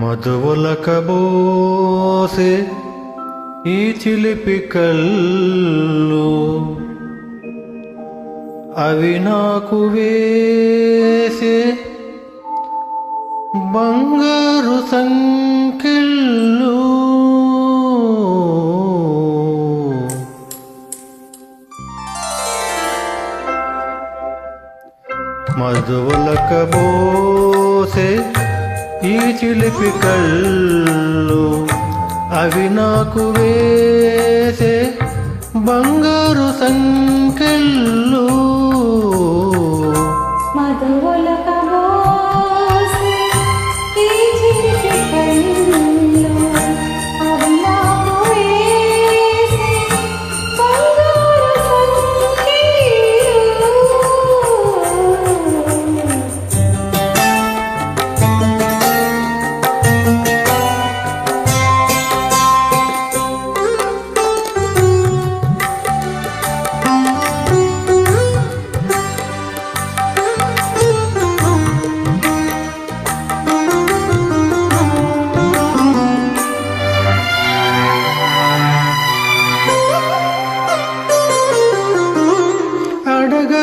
మధువులకబోసే ఈ చిలిపి కళ్ళు. అవి నాకు వేసే బంగారు సంకెళ్ళు. మధువులకబోసే ఈ చిలిపి కళ్ళు అవి నాకు వేసే బంగారు సంకెళ్ళు.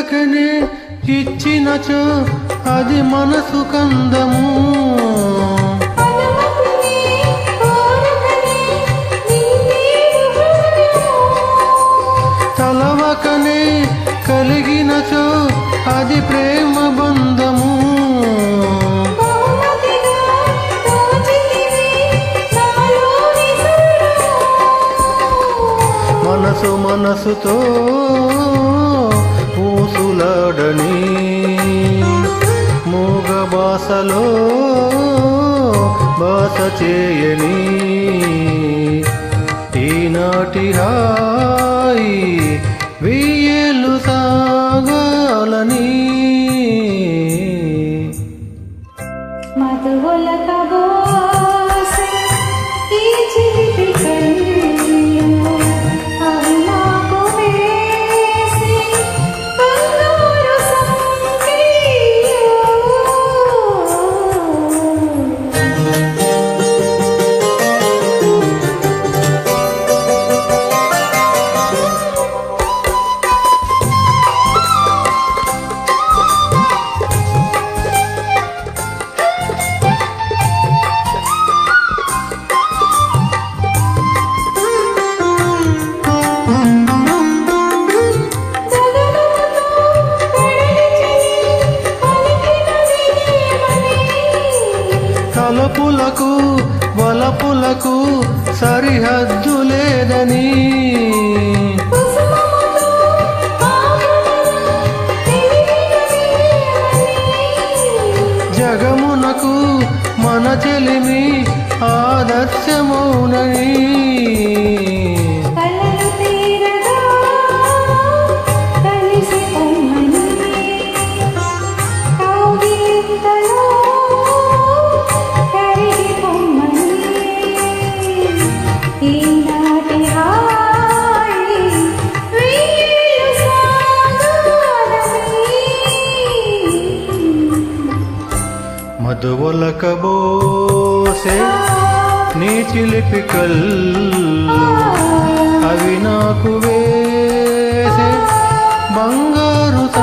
అడగకనే ఇచ్చినచో అది మనసు కందము. తలవకనే కలిగినచో అది ప్రేమ బంధము. మనసు మనసుతో ఊసులాడని మూగ భాషలో భాష చేయని ఈనాటి హాయి వెయ్యేళ్ళు సాగాలని. మధువులక బోసే ఈ తలపులకు వలపులకు సరిహద్దు లేదని. జగమునకు మన చెలిమి మధువలకబోసే నీ చిలిపి కళ్ళు అవి నాకు వేసే బంగారు సంగ